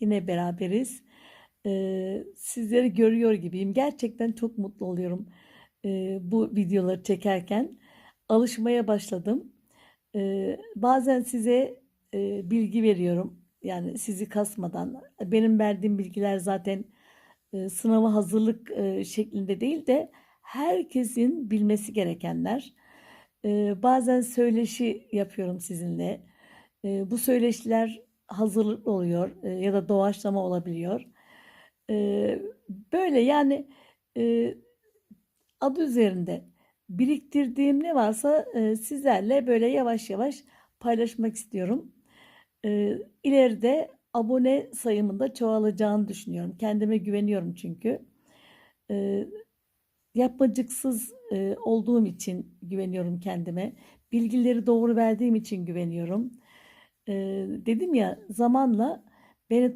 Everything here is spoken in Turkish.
Yine beraberiz. Ee, sizleri görüyor gibiyim. Gerçekten çok mutlu oluyorum ee, bu videoları çekerken. Alışmaya başladım. Ee, bazen size e, bilgi veriyorum. Yani sizi kasmadan. Benim verdiğim bilgiler zaten e, sınava hazırlık e, şeklinde değil de herkesin bilmesi gerekenler. Ee, bazen söyleşi yapıyorum sizinle. Bu söyleşiler hazırlıklı oluyor e, ya da doğaçlama olabiliyor. Ee, böyle yani e, adı üzerinde biriktirdiğim ne varsa e, sizlerle böyle yavaş yavaş paylaşmak istiyorum. Ee, ileride abone sayımın da çoğalacağını düşünüyorum. Kendime güveniyorum çünkü. Yapmacıksız e, olduğum için güveniyorum kendime. Bilgileri doğru verdiğim için güveniyorum. Dedim ya zamanla beni